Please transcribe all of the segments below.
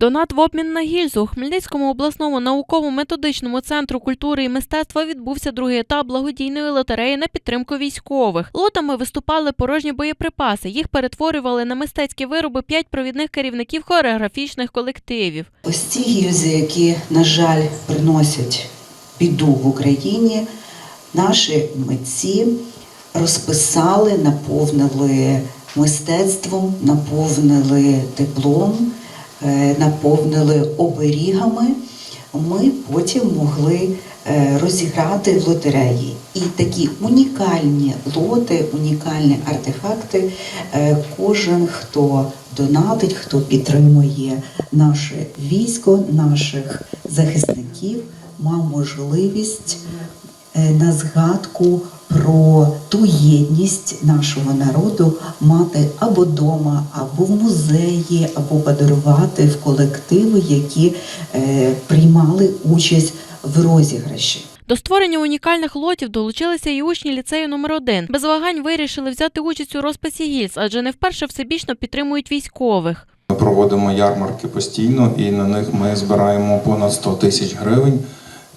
Донат в обмін на гільзу у Хмельницькому обласному науково-методичному центру культури і мистецтва відбувся другий етап благодійної лотереї на підтримку військових. Лотами виступали порожні боєприпаси. Їх перетворювали на мистецькі вироби п'ять провідних керівників хореографічних колективів. Ось ці гільзи, які, на жаль, приносять біду в Україні, наші митці розписали, наповнили мистецтвом, наповнили теплом, наповнили оберігами. Ми потім могли е, розіграти в лотереї. І такі унікальні лоти, унікальні артефакти. е, Кожен, хто донатить, хто підтримує наше військо, наших захисників, мав можливість е, на згадку про ту єдність нашого народу мати або вдома, або в музеї, або подарувати в колективи, які е, приймали участь в розіграші. До створення унікальних лотів долучилися і учні ліцею номер 1 Без вагань вирішили взяти участь у розписі гільз, адже не вперше всебічно підтримують військових. Ми проводимо ярмарки постійно, і на них ми збираємо понад 100 тисяч гривень.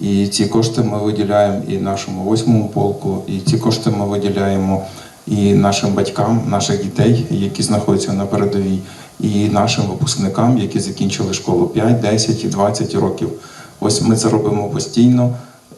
І ці кошти ми виділяємо і нашому восьмому полку, і ці кошти ми виділяємо і нашим батькам, наших дітей, які знаходяться на передовій, і нашим випускникам, які закінчили школу 5, 10 і 20 років. Ось ми це робимо постійно.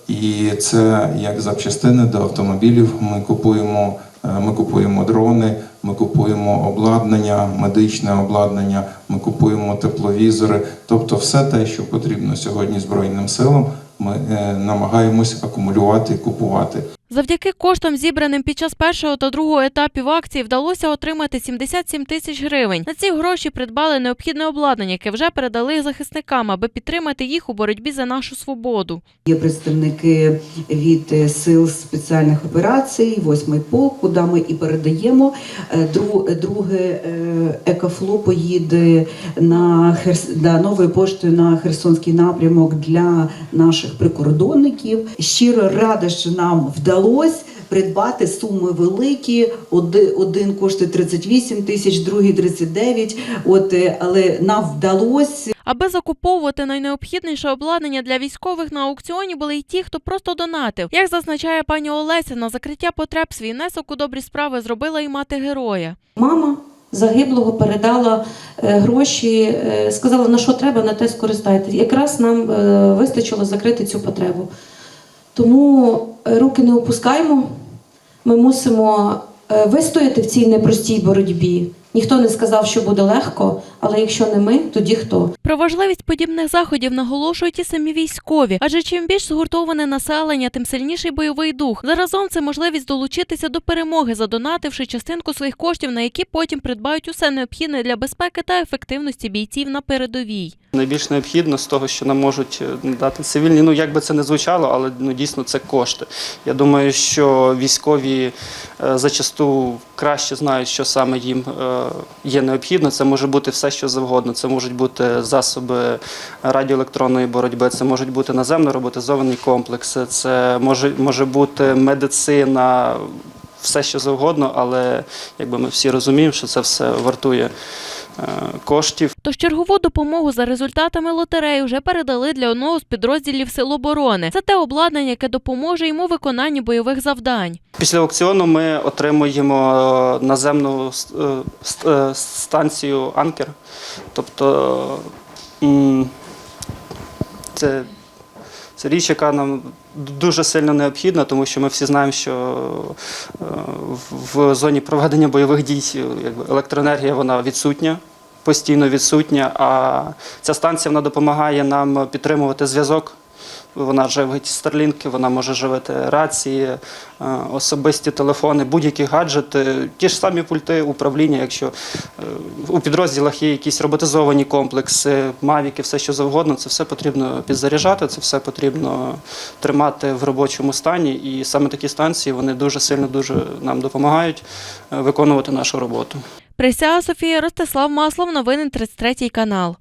І це як запчастини до автомобілів. Ми купуємо, е, ми купуємо дрони, ми купуємо обладнання, медичне обладнання, ми купуємо тепловізори. Тобто, все те, що потрібно сьогодні Збройним силам, ми е, намагаємось акумулювати і купувати. Завдяки коштам, зібраним під час першого та другого етапів акції, вдалося отримати 77 тисяч гривень. На ці гроші придбали необхідне обладнання, яке вже передали захисникам, аби підтримати їх у боротьбі за нашу свободу. Є представники від е, сил спеціальних операцій, восьмий полк, куди ми і передаємо. Е, Друге е, екофло поїде на Херс... да, новою поштою на Херсонський напрямок для наших прикордонників. Щиро рада, що нам вдалося придбати суми великі. Оди- Один коштує 38 тисяч, другий 39. От, е, але нам вдалося Аби закуповувати найнеобхідніше обладнання для військових на аукціоні були й ті, хто просто донатив. Як зазначає пані Олеся, на закриття потреб свій внесок у добрі справи зробила і мати героя. Мама загиблого передала е, гроші, е, сказала, на що треба, на те скористайтесь. Якраз нам вистачило закрити цю потребу. Тому е, руки не опускаємо. Ми мусимо е, вистояти в цій непростій боротьбі. Ніхто не сказав, що буде легко, але якщо не ми, тоді хто? Про важливість подібних заходів наголошують і самі військові, адже чим більш згуртоване населення, тим сильніший бойовий дух. Заразом це можливість долучитися до перемоги, задонативши частинку своїх коштів, на які потім придбають усе необхідне для безпеки та ефективності бійців на передовій. Найбільш необхідно з того, що нам можуть е, дати цивільні. Ну як би це не звучало, але ну дійсно це кошти. Я думаю, що військові е, зачасту краще знають, що саме їм е, є необхідно. Це може бути все, що завгодно. Це можуть бути засоби радіоелектронної боротьби, це можуть бути наземно роботизовані комплекси, це може, може бути медицина. Все, що завгодно, але якби ми всі розуміємо, що це все вартує коштів. Тож чергову допомогу за результатами лотереї вже передали для одного з підрозділів Сил оборони. Це те обладнання, яке допоможе йому виконанні бойових завдань. Після аукціону ми отримуємо е, наземну е, е, станцію Анкер. Тобто це, це річ, яка нам дуже сильно необхідна, тому що ми всі знаємо, що е, в- зоні проведення бойових дій електроенергія вона відсутня. Постійно відсутня, а ця станція вона допомагає нам підтримувати зв'язок вона живить старлінки, вона може живити рації, е, особисті телефони, будь-які гаджети, ті ж самі пульти управління, якщо е, у підрозділах є якісь роботизовані комплекси, мавіки, все що завгодно, це все потрібно підзаряджати, це все потрібно тримати в робочому стані. І саме такі станції вони дуже сильно дуже нам допомагають е, виконувати нашу роботу. Присяга Софія Ростислав Маслов, новини 33 канал.